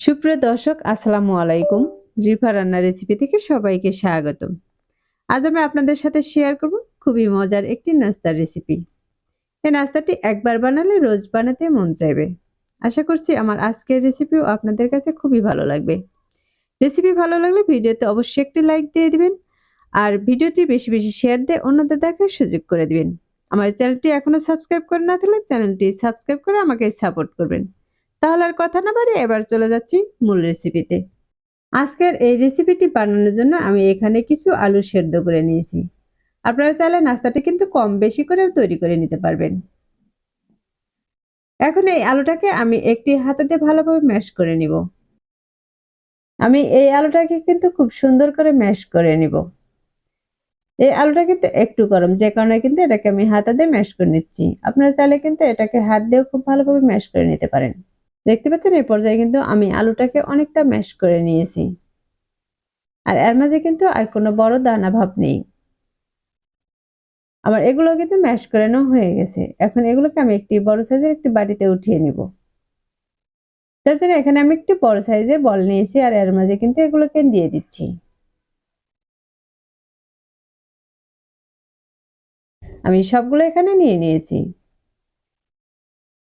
সুপ্রিয় দর্শক, আসসালামু আলাইকুম। রিফা রান্না রেসিপি থেকে সবাইকে স্বাগতম। আজ আমি আপনাদের সাথে শেয়ার করব খুবই মজার একটি নাস্তার রেসিপি এই নাস্তাটি একবার বানালে রোজ বানাতে মন চাইবে। আশা করছি আমার আজকের রেসিপিও আপনাদের কাছে খুবই ভালো লাগবে। রেসিপি ভালো লাগলে ভিডিওতে অবশ্যই একটি লাইক দিয়ে দিবেন আর ভিডিওটি বেশি বেশি শেয়ার দিয়ে অন্যদের দেখার সুযোগ করে দিবেন। আমার চ্যানেলটি এখনও সাবস্ক্রাইব করে না থাকলে চ্যানেলটি সাবস্ক্রাইব করে আমাকে সাপোর্ট করবেন। তাহলে আর কথা না বাড়ি এবার চলে যাচ্ছি মূল রেসিপিতে আজকের এই রেসিপিটি বানানোর জন্য আমি এখানে কিছু আলু সেদ্ধ করে নিয়েছি। আপনারা চাইলে নাস্তাটি কিন্তু কম বেশি করেও তৈরি করে নিতে পারবেন। এখন এই আলুটাকে আমি একটি হাতাতে ভালোভাবে ম্যাশ করে নিব। আমি এই আলুটাকে কিন্তু খুব সুন্দর করে ম্যাশ করে নিব। এই আলুটা কিন্তু একটু গরম, যে কারণে কিন্তু এটাকে আমি হাতাতে ম্যাশ করে নিচ্ছি। আপনারা চাইলে কিন্তু এটাকে হাত দিয়েও খুব ভালোভাবে ম্যাশ করে নিতে পারেন। দেখতে পাচ্ছেন, এই পর্যায়ে কিন্তু আমি আলুটাকে অনেকটা ম্যাশ করে নিয়েছি। আর এর মাঝে কিন্তু আর কোনো বড় দানা ভাব নেই। আমার এগুলো কিন্তু ম্যাশ করে নেওয়া হয়ে গেছে। এখন এগুলোকে আমি একটি বড় সাইজের একটি বাটিতে উঠিয়ে নিব। তার জন্য এখানে আমি একটি বড় সাইজের বল নিয়েছি আর এর মাঝে কিন্তু এগুলোকে দিয়ে দিচ্ছি। আমি সবগুলো এখানে নিয়ে নিয়েছি।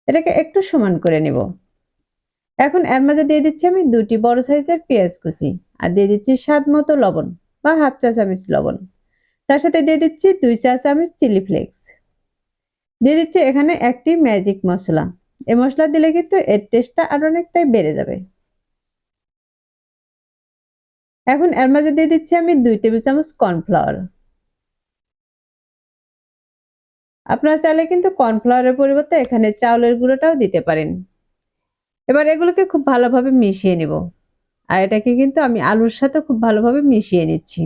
এটাকে একটু সমান করে নিব। এখন এর মাঝে দিয়ে দিচ্ছি আমি দুটি বড় সাইজের পেঁয়াজ কুচি। আর দিয়ে দিচ্ছি স্বাদ মতো লবণ বা হাফ চা চামচ লবণ। তার সাথে দিয়ে দিচ্ছি দুই চা চামচ চিলি ফ্লেক্স। দিয়ে দিচ্ছি এখানে একটি ম্যাজিক মশলা। এই মশলা দিলে কিন্তু এর টেস্টটা আরও অনেকটাই বেড়ে যাবে। এখন এর মাঝে দিয়ে দিচ্ছি আমি দুই টেবিল চামচ কর্নফ্লাওয়ার। আপনারা চাইলে কিন্তু কর্নফ্লাওয়ারের পরিবর্তে এখানে চাউলের গুঁড়োটাও দিতে পারেন। এবার এগুলোকে খুব ভালোভাবে মিশিয়ে নিব। আর এটাকে কিন্তু আমি আলুর সাথে খুব ভালোভাবে মিশিয়ে নিচ্ছি।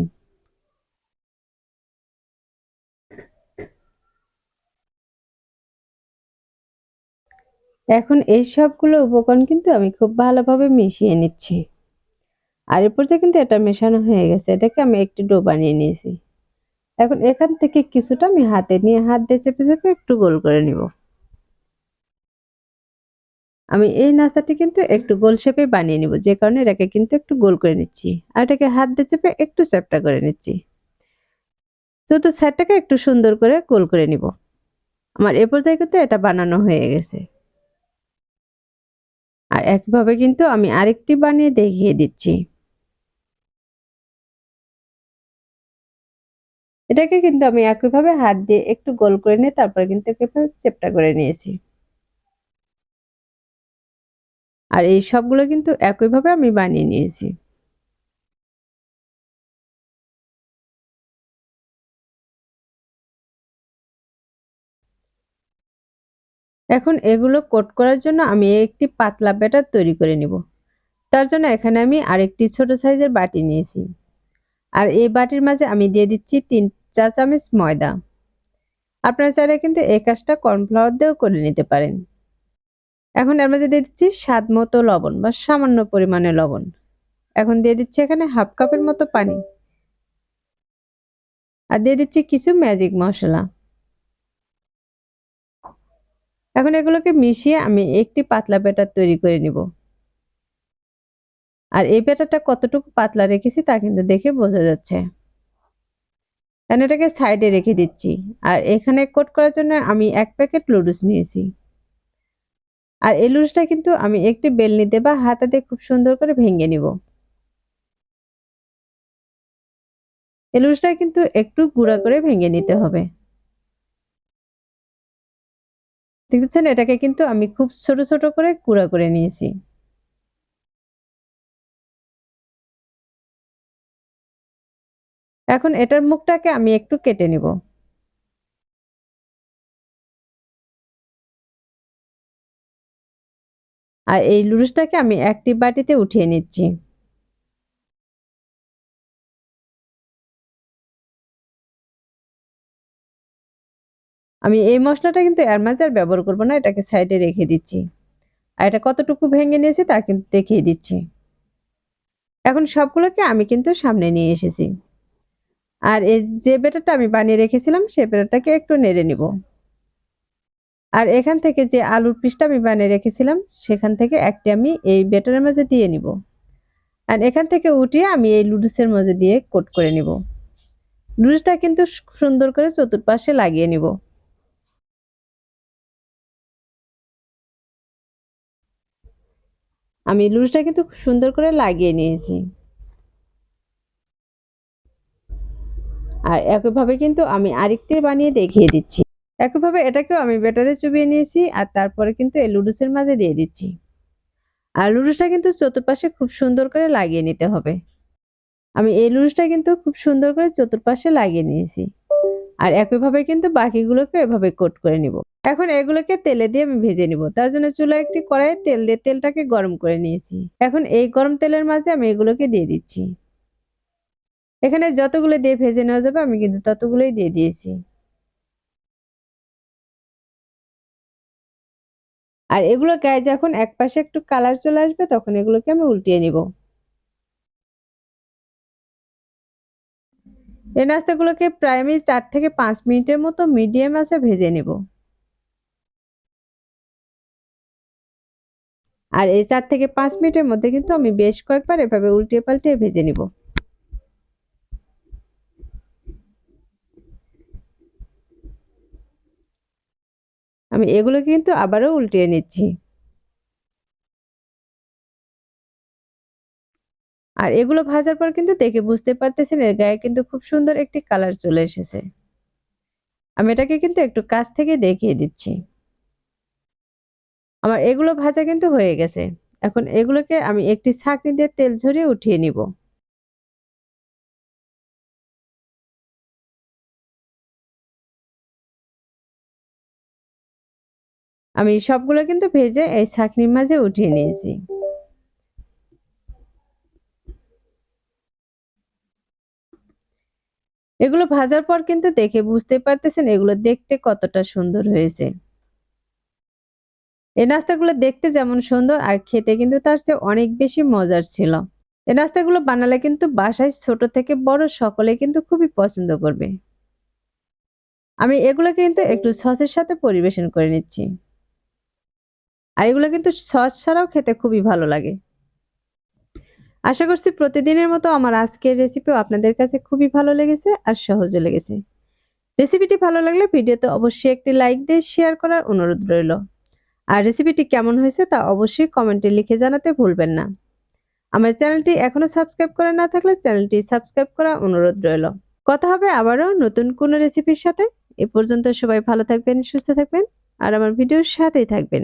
এখন এই সবগুলো উপকরণ কিন্তু আমি খুব ভালোভাবে মিশিয়ে নিচ্ছি। আর এরপর কিন্তু এটা মেশানো হয়ে গেছে। এটাকে আমি একটু ডো বানিয়ে নিয়েছি। এখন এখান থেকে কিছুটা আমি হাতে নিয়ে হাত দিয়ে চেপে চেপে একটু গোল করে নিব। আমি এই নাস্তাটি কিন্তু একটু গোল শেপে বানিয়ে নিব, যে কারণে এটাকে কিন্তু একটু গোল করে নিচ্ছি। আর এটাকে হাত দিয়ে চেপে একটু চ্যাপটা করে নিচ্ছি। যেহেতু স্যারটাকে একটু সুন্দর করে গোল করে নিব। আমার এ পর্যায়ে কিন্তু এটা বানানো হয়ে গেছে। আর একভাবে কিন্তু আমি আরেকটি বানিয়ে দেখিয়ে দিচ্ছি। এটাকে কিন্তু আমি একইভাবে হাত দিয়ে একটু গোল করে নিয়ে তারপরে কিন্তু একেবারে চেপটা করে নিয়েছি। আর এই সবগুলো কিন্তু একইভাবে আমি বানিয়ে নিয়েছি। এখন এগুলো কোট করার জন্য আমি একটি পাতলা ব্যাটার তৈরি করে নিব। তার জন্য এখানে আমি আরেকটি ছোট সাইজের বাটি নিয়েছি। আর এই বাটির মাঝে আমি দিয়ে দিচ্ছি তিন চা চামচ ময়দা। আপনারা চাইলে কিন্তু এই কাজটা কর্নফ্লাওয়ার দিয়েও করে নিতে পারেন। এখন এর মাঝে দিয়ে দিচ্ছি স্বাদ মতো লবণ বা সামান্য পরিমাণে লবণ। এখন দিয়ে দিচ্ছি এখানে হাফ কাপের মতো পানি। আর দিয়ে দিচ্ছি কিছু ম্যাজিক মশলা। এখন এগুলোকে মিশিয়ে আমি একটি পাতলা ব্যাটার তৈরি করে নিব। আর এই ব্যাটারটা কতটুকু পাতলা রেখেছি তা কিন্তু দেখে বোঝা যাচ্ছে। এটাকে সাইডে রেখে দিচ্ছি। আর এখানে কোট করার জন্য আমি এক প্যাকেট লুডুস নিয়েছি। আর এই লুডুসটা কিন্তু আমি একটি বেলনিতে বা হাতাতে খুব সুন্দর করে ভেঙে নিব। এই লুডুসটা কিন্তু একটু গুঁড়া করে ভেঙে নিতে হবে। দেখছেন? এটাকে কিন্তু আমি খুব ছোট ছোট করে গুঁড়া করে নিয়েছি। এখন এটার মুখটাকে আমি একটু কেটে নিব। আর এই লুডুসটাকে আমি একটি বাটিতে উঠিয়ে নিচ্ছি। আমি এই মশলাটা কিন্তু এর মাঝে আর ব্যবহার করব না, এটাকে সাইডে রেখে দিচ্ছি। আর এটা কতটুকু ভেঙে নিয়েছি তা কিন্তু দেখিয়ে দিচ্ছি। এখন সবগুলোকে আমি কিন্তু সামনে নিয়ে এসেছি। আর এই যে বেটারটা আমি বানিয়ে রেখেছিলাম, সে বেটারটাকে একটু নেড়ে নিব। আর এখান থেকে যে আলুর পিসটা আমি বানিয়ে রেখেছিলাম, সেখান থেকে একটি আমি এই ব্যাটারের মাঝে দিয়ে নিব। আর এখান থেকে উঠিয়ে আমি এই লুডুসের মাঝে দিয়ে কোট করে নিব। লুডুসটা কিন্তু সুন্দর করে চতুর্পাশে লাগিয়ে নিব। আমি লুডুসটা কিন্তু সুন্দর করে লাগিয়ে নিয়েছি। আর একইভাবে কিন্তু আমি আরেকটি বানিয়ে দেখিয়ে দিচ্ছি। একইভাবে এটাকেও আমি ব্যাটারে চুবিয়ে নিয়েছি আর তারপরে কিন্তু এই লুডুসের মাঝে দিয়ে দিচ্ছি। আর লুডুসটা কিন্তু চতুর্পাশে খুব সুন্দর করে লাগিয়ে নিতে হবে। আমি এই লুডুসটা কিন্তু খুব সুন্দর করে চতুর্পাশে লাগিয়ে নিয়েছি। আর একইভাবে কিন্তু বাকিগুলোকে এভাবে কোট করে নিব। এখন এগুলোকে তেলে দিয়ে আমি ভেজে নিব। তার জন্য চুলায় একটি কড়াইয়ে তেল দিয়ে তেলটাকে গরম করে নিয়েছি। এখন এই গরম তেলের মাঝে আমি এগুলোকে দিয়ে দিচ্ছি। এখানে যতগুলো দিয়ে ভেজে নেওয়া যাবে আমি কিন্তু ততগুলোই দিয়ে দিয়েছি। আর এগুলো গায়ে যখন এক পাশে একটু কালার চলে আসবে, তখন এগুলোকে আমি উল্টিয়ে নিব। এই নাস্তাগুলোকে প্রায় আমি চার থেকে পাঁচ মিনিটের মতো মিডিয়াম আছে ভেজে নেব। আর এই চার থেকে পাঁচ মিনিটের মধ্যে কিন্তু আমি বেশ কয়েকবার এভাবে উল্টিয়ে পাল্টিয়ে ভেজে নিব। আমি এগুলো কিন্তু আবারও উল্টিয়ে নিচ্ছি। আর এগুলো ভাজার পর কিন্তু দেখে বুঝতে পারতেছেন এর গায়ে কিন্তু খুব সুন্দর একটি কালার চলে এসেছে। আমি এটাকে কিন্তু একটু কাছ থেকে দেখিয়ে দিচ্ছি। আমার এগুলো ভাজা কিন্তু হয়ে গেছে। এখন এগুলোকে আমি একটি ছাঁকনি দিয়ে তেল ঝরিয়ে উঠিয়ে নিব। আমি সবগুলো কিন্তু ভেজে এই ছাঁকনির মাঝে উঠিয়ে নিয়েছি। এগুলো ভাজার পর কিন্তু দেখে বুঝতে পারতেছেন এগুলো দেখতে কতটা সুন্দর হয়েছে। এই নাস্তাগুলো দেখতে যেমন সুন্দর আর খেতে কিন্তু তার চেয়ে অনেক বেশি মজার ছিল। এই নাস্তাগুলো বানালে কিন্তু বাসায় ছোট থেকে বড় সকলে কিন্তু খুবই পছন্দ করবে। আমি এগুলো কিন্তু একটু সসের সাথে পরিবেশন করে নিচ্ছি। আর এগুলো কিন্তু সস ছাড়াও খেতে খুবই ভালো লাগে। আশা করছি প্রতিদিনের মতো আমার আজকের রেসিপিও আপনাদের কাছে খুবই ভালো লেগেছে আর সহজে লেগেছে। রেসিপিটি ভালো লাগলে ভিডিওতে অবশ্যই একটি লাইক দিয়ে শেয়ার করার অনুরোধ রইল। আর রেসিপিটি কেমন হয়েছে তা অবশ্যই কমেন্টে লিখে জানাতে ভুলবেন না। আমার চ্যানেলটি এখনও সাবস্ক্রাইব করা না থাকলে চ্যানেলটি সাবস্ক্রাইব করার অনুরোধ রইল। কথা হবে আবারও নতুন কোনো রেসিপির সাথে। এ পর্যন্ত সবাই ভালো থাকবেন, সুস্থ থাকবেন, আর আমার ভিডিওর সাথেই থাকবেন।